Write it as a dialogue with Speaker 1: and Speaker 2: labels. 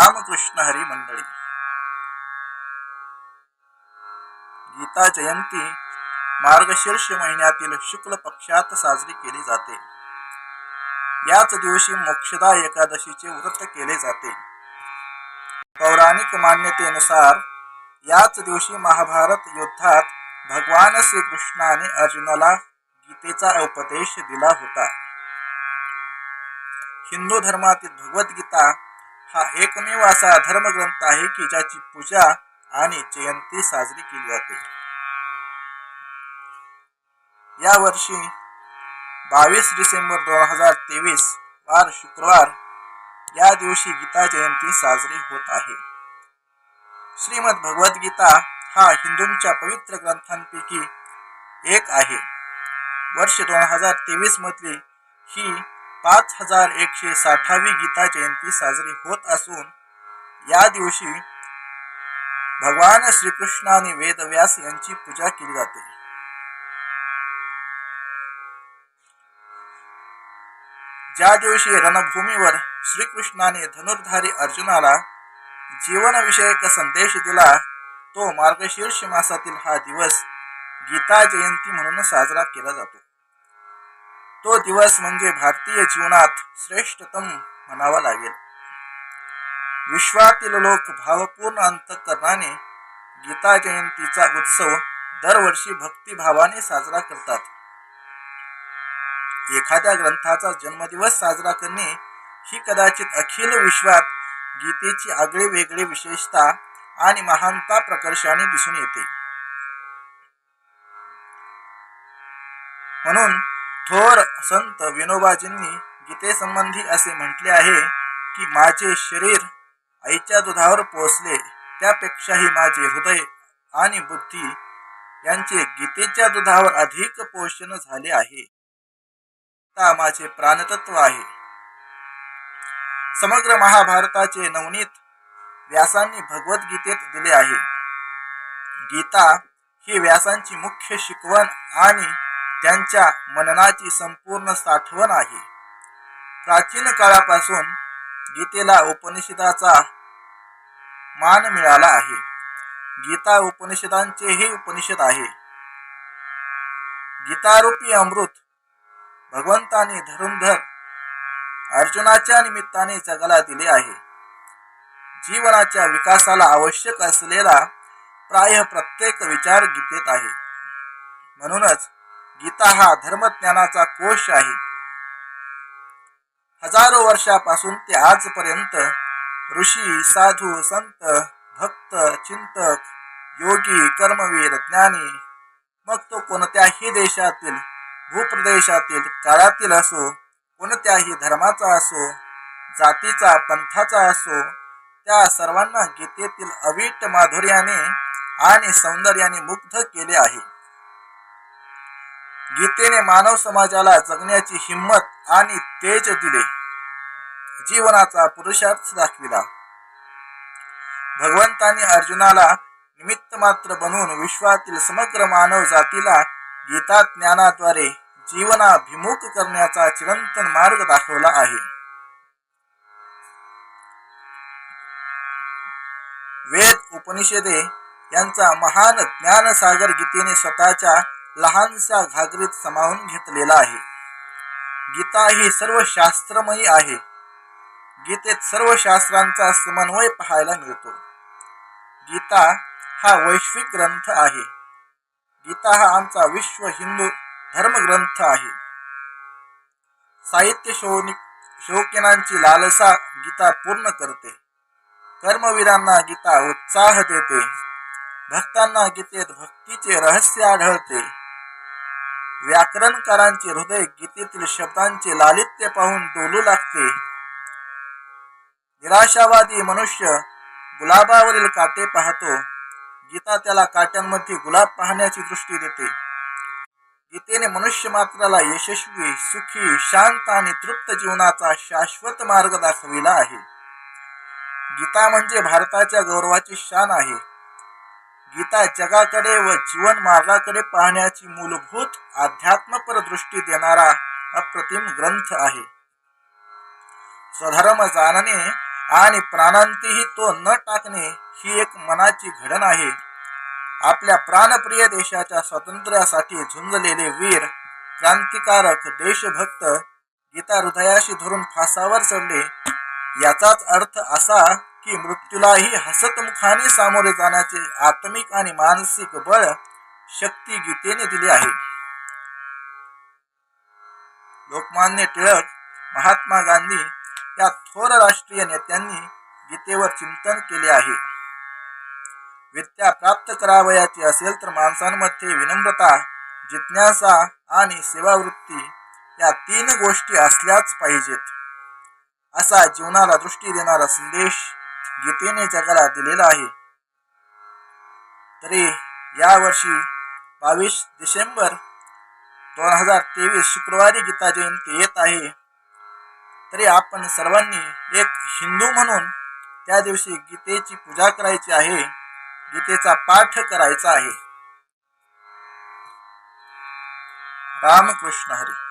Speaker 1: रामकृष्ण हरी मंडळी. गीता जयंती मार्गशीर्ष महिन्यातील शुक्ल पक्षात साजरी केली जाते. याच दिवशी मोक्षदा एकादशीचे व्रत केले जाते. पौराणिक मान्यतेनुसार याच दिवशी महाभारत युद्धात भगवान श्रीकृष्णाने अर्जुनाला गीतेचा उपदेश दिला होता. हिंदू धर्मातील भगवद्गीता हा एकमेव असा धर्मग्रंथ आहे की ज्याची पूजा आणि जयंती साजरी केली जाते. या वर्षी बावीस डिसेंबर दोन हजार तेवीस वार शुक्रवार या दिवशी गीता जयंती साजरी होत आहे. श्रीमद भगवद्गीता हा हिंदूंच्या पवित्र ग्रंथांपैकी एक आहे. वर्ष दोन हजार तेवीस मधली ही पाच हजार एकशे साठावी गीता जयंती साजरी होत असून या दिवशी भगवान श्रीकृष्ण आणि वेदव्यास यांची पूजा केली जाते. ज्या दिवशी रणभूमीवर श्रीकृष्णाने धनुर्धारी अर्जुनाला जीवनविषयक संदेश दिला तो मार्गशीर्ष मासातील हा दिवस गीता जयंती म्हणून साजरा केला जातो. तो दिवस म्हणजे भारतीय जीवनात श्रेष्ठतम म्हणावा लागेल. विश्वातील लोक भावपूर्ण अंतकरणाने गीता जयंतीचा उत्सव दरवर्षी भक्तिभावाने साजरा करतात. एखाद्या ग्रंथाचा जन्मदिवस साजरा करणे ही कदाचित अखिल विश्वात गीतेची आगळी वेगळी विशेषता आणि महानता प्रकर्षाने दिसून येते. म्हणून थोर संत विनोबाजींनी गीतेसंबंधी असे म्हटले आहे की माझे शरीर आईच्या दुधावर पोचले त्यापेक्षाही माझे हृदय आणि बुद्धी यांचे गीतेच्या दुधावर अधिक पोषण झाले आहे. ता माझे प्राणतत्व आहे. समग्र महाभारताचे नवनीत व्यासांनी भगवद्गीतेत दिले आहे. गीता ही व्यासांची मुख्य शिकवण आणि त्यांच्या मननाची संपूर्ण साठवण आहे. प्राचीन काळापासून गीतेला उपनिषदाचा मान मिळाला आहे. गीता उपनिषदांचे हे उपनिषद आहे. गीतारूपी अमृत भगवंताने धरुंधर अर्जुनाच्या निमित्ताने जगाला दिले आहे. जीवनाच्या विकासाला आवश्यक असलेला प्राय प्रत्येक विचार गीतेत आहे. म्हणूनच गीता हा धर्मज्ञानाचा कोश आहे. हजारो वर्षापासून ते आजपर्यंत ऋषी साधू संत भक्त चिंतक योगी कर्मवीर ज्ञानी मग तो कोणत्याही देशातील भूप्रदेशातील काळातील असो कोणत्याही धर्माचा असो जातीचा पंथाचा असो त्या सर्वांना गीतेतील अवीट माधुर्याने आणि सौंदर्याने मुग्ध केले आहे. गीतेने मानव समाजाला जगण्याची हिंमत आणि तेज दिले. जीवनाचा पुरुषार्थ दाखविला. भगवंताने अर्जुनाला निमित्त मात्र बनवून विश्वातील समग्र मानव जातीला गीता ज्ञानाद्वारे जीवनाभिमुख करण्याचा चिरंतन मार्ग दाखवला आहे. वेद उपनिषदे यांचा महान ज्ञानसागर गीतेने स्वतःच्या लहानशा घागरीत समावून घेतलेला आहे. गीता ही सर्व शास्त्रमयी आहे. गीतेत सर्व शास्त्रांचा समन्वय पाहायला मिळतो. गीता हा वैश्विक ग्रंथ आहे. गीता हा आमचा विश्व हिंदू धर्मग्रंथ आहे. साहित्य शौनिक शौकिनांची लालसा गीता पूर्ण करते. कर्मवीरांना गीता उत्साह देते. भक्तांना गीतेत भक्तीचे रहस्य आढळते. व्याकरणकारांचे हृदय गीतेतील शब्दांचे लालित्य पाहून डोलू लागते. निराशावादी मनुष्य गुलाबावरील काटे पाहतो. गीता त्याला काट्यांमध्ये गुलाब पाहण्याची दृष्टी देते. गीतेने मनुष्य मात्राला यशस्वी सुखी शांत आणि तृप्त जीवनाचा शाश्वत मार्ग दाखविला आहे. गीता म्हणजे भारताच्या गौरवाची शान आहे. गीता जगाकडे व जीवन मार्गाकडे पाहण्याची मूलभूत अध्यात्मपर दृष्टी देणारा अप्रतिम ग्रंथ आहे. स्वधर्म जाणणे आणि प्राणांतीही तो न टाकणे ही एक मनाची घडण आहे. आपल्या प्राणप्रिय देशाच्या स्वातंत्र्यासाठी झुंजलेले वीर क्रांतिकारक देशभक्त गीता हृदयाशी धरून फासावर चढले याचाच अर्थ असा की मृत्यूलाही हसतमुखाने सामोरे जाण्याचे आत्मिक आणि मानसिक बळ शक्ती गीतेने दिले आहे. लोकमान्य टिळक महात्मा गांधी या थोर राष्ट्रीय नेत्यांनी गीतेवर चिंतन केले आहे. विद्या प्राप्त करावयाची असेल तर माणसांमध्ये विनम्रता जिज्ञासा आणि सेवावृत्ती या तीन गोष्टी असल्याच पाहिजेत. असा जीवनाला दृष्टी देणारा संदेश गीतेने जगाला दिलेला आहे. तरी यावर्षी बावीस डिसेंबर दोन हजार तेवीस शुक्रवारी गीता जयंती येत आहे. तरी आपण सर्वांनी एक हिंदू म्हणून त्या दिवशी गीतेची पूजा करायची आहे. गीतेचा पाठ करायचा आहे. रामकृष्ण हरी.